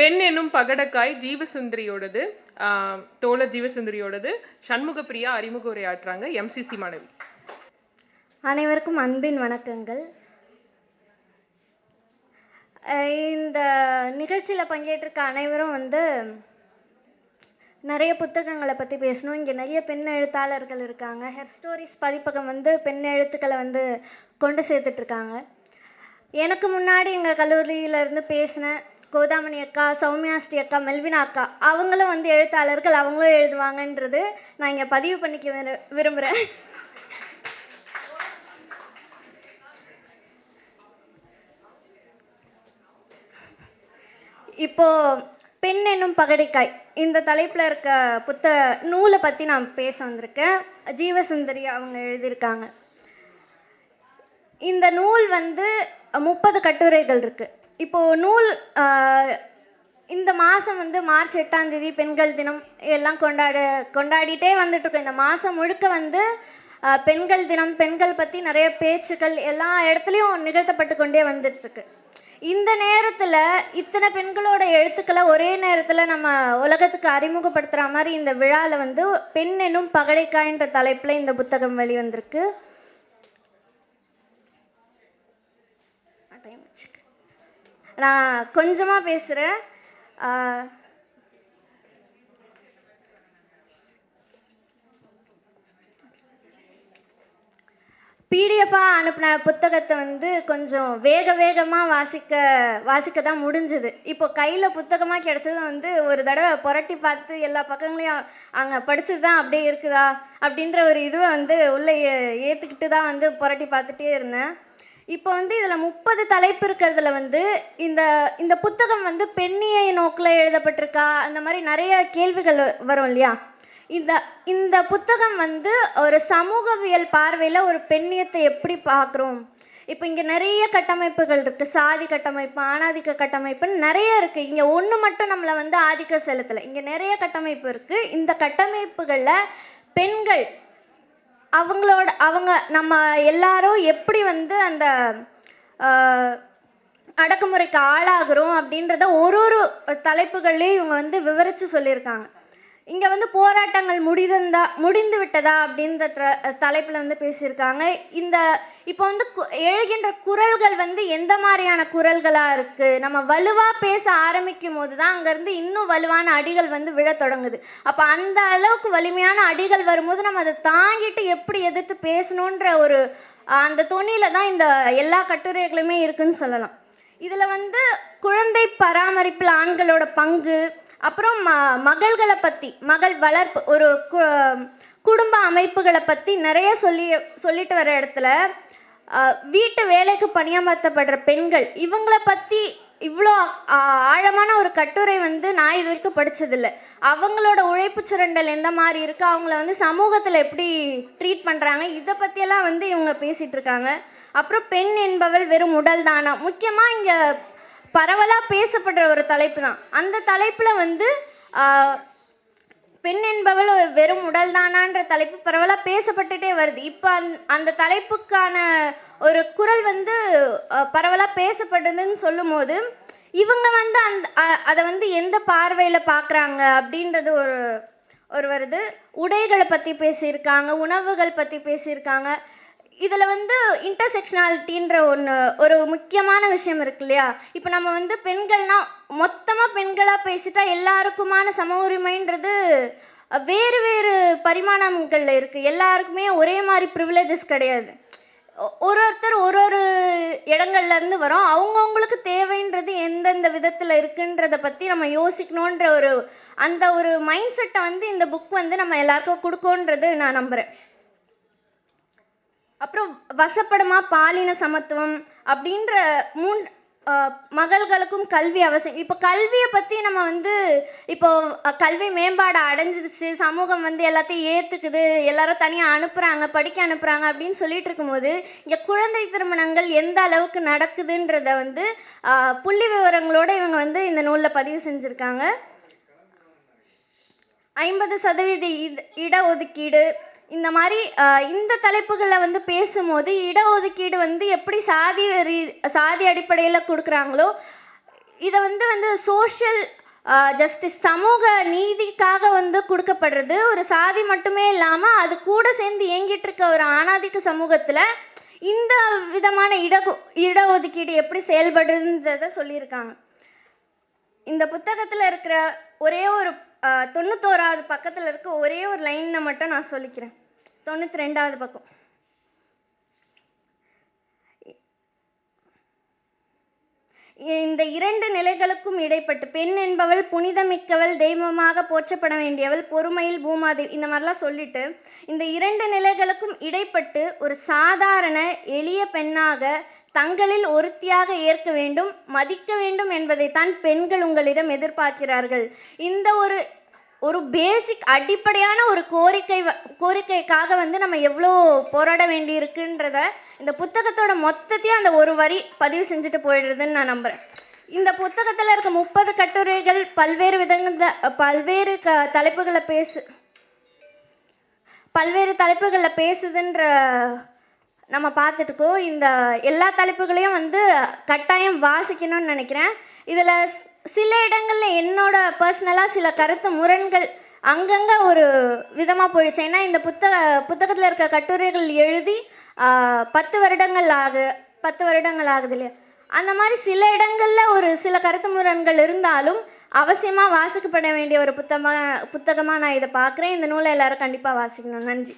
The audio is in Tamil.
பெண் என்னும் பகடக்காய் ஜீவசுந்தரியோடது தோழர் ஜீவசுந்தரியோடது சண்முகப்பிரியா அறிமுக உரையாற்றுறாங்க எம்சிசி மாணவி அனைவருக்கும் அன்பின் வணக்கங்கள். இந்த நிகழ்ச்சியில் பங்கேற்றிருக்க அனைவரும் வந்து நிறைய புத்தகங்களை பற்றி பேசணும். இங்கே நிறைய பெண் எழுத்தாளர்கள் இருக்காங்க. ஹெர் ஸ்டோரிஸ் பதிப்பகம் வந்து பெண் எழுத்துக்களை வந்து கொண்டு சேர்த்துட்ருக்காங்க எனக்கு முன்னாடி எங்கள் கல்லூரியிலேருந்து பேசின கோதாமணி அக்கா சௌமியாஸ்ரீ அக்கா மெல்வினா அக்கா அவங்களும் வந்து எழுத்தாளர்கள் அவங்களும் எழுதுவாங்கன்றது நான் இங்கே பதிவு பண்ணிக்க விரு விரும்புகிறேன் இப்போ பெண் என்னும் பகடிக்காய் இந்த தலைப்பில் இருக்க புத்த நூலை பற்றி நான் பேச வந்திருக்கேன். ஜீவசுந்தரி அவங்க எழுதியிருக்காங்க. இந்த நூல் வந்து முப்பது கட்டுரைகள் இருக்குது இப்போது நூல் இந்த மாதம் வந்து மார்ச் எட்டாம் தேதி பெண்கள் தினம் எல்லாம் கொண்டாட கொண்டாடிட்டே வந்துட்டுருக்கோம். இந்த மாதம் முழுக்க வந்து பெண்கள் தினம் பெண்கள் பற்றி நிறைய பேச்சுக்கள் எல்லா இடத்துலையும் நிகழ்த்தப்பட்டு கொண்டே வந்துட்டுருக்கு. இந்த நேரத்தில் இத்தனை பெண்களோட எழுத்துக்களை ஒரே நேரத்தில் நம்ம உலகத்துக்கு அறிமுகப்படுத்துகிற மாதிரி இந்த விழாவில் வந்து பெண் எனும் பகடைக்காய்ன்ற தலைப்பில் இந்த புத்தகம் வெளிவந்திருக்கு. டைம் வச்சுக்க நான் கொஞ்சமாக பேசுகிறேன் பிடிஎஃபாக அனுப்பின புத்தகத்தை வந்து கொஞ்சம் வேக வேகமாக வாசிக்க வாசிக்க தான் முடிஞ்சுது. இப்போ கையில் புத்தகமாக கிடைச்சது வந்து ஒரு தடவை புரட்டி பார்த்து எல்லா பக்கங்களையும் அங்கே படிச்சது தான் அப்படியே இருக்குதா அப்படின்ற ஒரு இதுவை வந்து உள்ளே ஏற்றுக்கிட்டு தான் வந்து புரட்டி பார்த்துட்டே இருந்தேன். இப்போ வந்து இதில் முப்பது தலைப்பு இருக்கிறதுல வந்து இந்த இந்த புத்தகம் வந்து பெண்ணியை நோக்கில் எழுதப்பட்டிருக்கா? அந்த மாதிரி நிறைய கேள்விகள் வ- வரும் இல்லையா? இந்த இந்த புத்தகம் வந்து ஒரு சமூகவியல் பார்வையில் ஒரு பெண்ணியத்தை எப்படி பார்க்குறோம்? இப்போ இங்கே நிறைய கட்டமைப்புகள் இருக்குது சாதி கட்டமைப்பு ஆணாதிக்க கட்டமைப்புன்னு நிறைய இருக்குது இங்கே ஒன்று மட்டும் நம்மளை வந்து ஆதிக்கம் செலுத்தலை. இங்கே நிறைய கட்டமைப்பு இருக்குது இந்த கட்டமைப்புகளில் பெண்கள் அவங்களோட அவங்க நம்ம எல்லாரும் எப்படி வந்து அந்த அடக்குமுறைக்கு ஆளாகிறோம் அப்படின்றத ஒரு ஒரு தலைப்புகள்லேயும் இவங்க வந்து விவரித்து சொல்லியிருக்காங்க. இங்கே வந்து போராட்டங்கள் முடிந்ததா முடிந்து விட்டதா அப்படின்ற தலைப்பில் வந்து பேசியிருக்காங்க. இந்த இப்போ வந்து கு- எழுகின்ற குரல்கள் வந்து எந்த மாதிரியான குரல்களாக இருக்குது நம்ம வலுவாக பேச ஆரம்பிக்கும் போது தான் அங்கேருந்து இன்னும் வலுவான அடிகள் வந்து விழத் தொடங்குது. அப்போ அந்த அளவுக்கு வலிமையான அடிகள் வரும்போது நம்ம அதை தாங்கிட்டு எப்படி எதிர்த்து பேசணுன்ற ஒரு அந்த துணியில் தான் இந்த எல்லா கட்டுரைகளுமே இருக்குன்னு சொல்லலாம். இதில் வந்து குழந்தை பராமரிப்பில் ஆண்களோட பங்கு அப்புறம் ம மகள்களை பற்றி மகள் வளர்ப்பு ஒரு கு- குடும்ப அமைப்புகளை பற்றி நிறைய சொல்லி சொல்லிட்டு வர இடத்துல வீட்டு வேலைக்கு பணியமர்த்தப்படுற பெண்கள் இவங்களை பற்றி இவ்வளோ ஆ- ஆழமான ஒரு கட்டுரை வந்து நான் இது வரைக்கும் படித்ததில்லை அவங்களோட உழைப்பு சுரண்டல் எந்த மாதிரி இருக்கு? அவங்கள வந்து சமூகத்தில் எப்படி ட்ரீட் பண்ணுறாங்க இதை பற்றியெல்லாம் வந்து இவங்க பேசிகிட்டு இருக்காங்க. அப்புறம் பெண் என்பவள் வெறும் உடல் தானா? முக்கியமாக இங்கே பரவலாக பேசப்படுற ஒரு தலைப்பு தான். அந்த தலைப்பில் வந்து பெண் என்பவள் வெறும் உடல் தானான்ற தலைப்பு பரவலாக பேசப்பட்டுட்டே வருது. இப்போ அந் அந்த தலைப்புக்கான ஒரு குரல் வந்து பரவலாக பேசப்படுதுன்னு சொல்லும்போது இவங்க வந்து அந்த அதை வந்து எந்த பார்வையில் பார்க்குறாங்க அப்படின்றது ஒரு ஒரு வருது. உடைகளை பற்றி பேசியிருக்காங்க உணவுகள் பற்றி பேசியிருக்காங்க. இதில் வந்து இன்டர்செக்ஷனாலிட்டின்ற ஒன்று ஒரு முக்கியமான விஷயம் இருக்கு இல்லையா? இப்போ நம்ம வந்து பெண்கள்னால் மொத்தமாக பெண்களாக பேசிட்டா எல்லாருக்குமான சம உரிமைன்றது வேறு வேறு பரிமாணங்களில் இருக்குது எல்லாருக்குமே ஒரே மாதிரி ப்ரிவிலேஜஸ் கிடையாது. ஒரு ஒருத்தர் ஒரு ஒரு இடங்கள்லேருந்து வரோம். அவங்கவுங்களுக்கு தேவைன்றது எந்தெந்த விதத்தில் இருக்குன்றத பற்றி நம்ம யோசிக்கணுன்ற ஒரு அந்த ஒரு மைண்ட் செட்டை வந்து இந்த புக் வந்து நம்ம எல்லாருக்கும் கொடுக்கோன்றது நான் நம்புகிறேன் அப்புறம் வசப்படமாக பாலின சமத்துவம் அப்படின்ற மூன் மகள்களுக்கும் கல்வி அவசியம். இப்போ கல்வியை பற்றி நம்ம வந்து இப்போ கல்வி மேம்பாடு அடைஞ்சிருச்சு சமூகம் வந்து எல்லாத்தையும் ஏற்றுக்குது எல்லாரும் தனியாக அனுப்புகிறாங்க படிக்க அனுப்புகிறாங்க அப்படின்னு சொல்லிட்டு இருக்கும்போது இங்கே குழந்தை திருமணங்கள் எந்த அளவுக்கு நடக்குதுன்றத வந்து புள்ளி விவரங்களோடு இவங்க வந்து இந்த நூலில் பதிவு செஞ்சுருக்காங்க. ஐம்பது சதவீத இட ஒதுக்கீடு இந்த மாதிரி இந்த தலைப்புகளில் வந்து பேசும்போது இடஒதுக்கீடு வந்து எப்படி சாதி ரீ சாதி அடிப்படையில் கொடுக்குறாங்களோ இதை வந்து வந்து சோஷியல் ஜஸ்டிஸ் சமூக நீதிக்காக வந்து கொடுக்கப்படுறது. ஒரு சாதி மட்டுமே இல்லாமல் அது கூட சேர்ந்து இயங்கிட்டு இருக்க ஒரு ஆணாதிக்க சமூகத்தில் இந்த விதமான இட இடஒதுக்கீடு எப்படி செயல்படுறதுன்றதை சொல்லியிருக்காங்க. இந்த புத்தகத்தில் இருக்கிற ஒரே ஒரு தொண்ணூத்தோராவது பக்கத்தில் இருக்க ஒரே ஒரு லைனை மட்டும் நான் சொல்லிக்கிறேன். தொண்ணூற்றி ரெண்டாவது பக்கம். இந்த இரண்டு நிலைகளுக்கும் இடைப்பட்டு பெண் என்பவள் புனிதமிக்கவள் தெய்வமாக போற்றப்பட வேண்டியவள் பொறுமையில் பூமாதேவி இந்த மாதிரிலாம் சொல்லிட்டு இந்த இரண்டு நிலைகளுக்கும் இடைப்பட்டு ஒரு சாதாரண எளிய பெண்ணாக தங்களில் ஒருத்தியாக ஏற்க வேண்டும் மதிக்க வேண்டும் என்பதைத்தான் பெண்கள் உங்களிடம் எதிர்பார்க்கிறார்கள். இந்த ஒரு ஒரு பேசிக் அடிப்படையான ஒரு கோரிக்கை கோரிக்கைக்காக வந்து நம்ம எவ்வளோ போராட வேண்டி இருக்குன்றத இந்த புத்தகத்தோட மொத்தத்தையும் அந்த ஒரு வரி பதிவு செஞ்சுட்டு போயிடுறதுன்னு நான் நம்புகிறேன் இந்த புத்தகத்தில் இருக்க முப்பது கட்டுரைகள் பல்வேறு விதங்க பல்வேறு க தலைப்புகளை பேசு பல்வேறு தலைப்புகளில் பேசுதுன்ற நம்ம பார்த்துட்டுக்கோ இந்த எல்லா தலைப்புகளையும் வந்து கட்டாயம் வாசிக்கணும்னு நினைக்கிறேன். இதில் சில இடங்களில் என்னோட பர்சனலாக சில கருத்து முரண்கள் அங்கங்கே ஒரு விதமாக போயிடுச்சு. ஏன்னா இந்த புத்தக புத்தகத்தில் இருக்க கட்டுரைகள் எழுதி பத்து வருடங்கள் ஆகு பத்து வருடங்கள் ஆகுது இல்லையா? அந்த மாதிரி சில இடங்களில் ஒரு சில கருத்து முரண்கள் இருந்தாலும் அவசியமாக வாசிக்கப்பட வேண்டிய ஒரு புத்தகமாக புத்தகமாக நான் இதை பார்க்குறேன். இந்த நூலை எல்லோரும் கண்டிப்பாக வாசிக்கணும். நன்றி.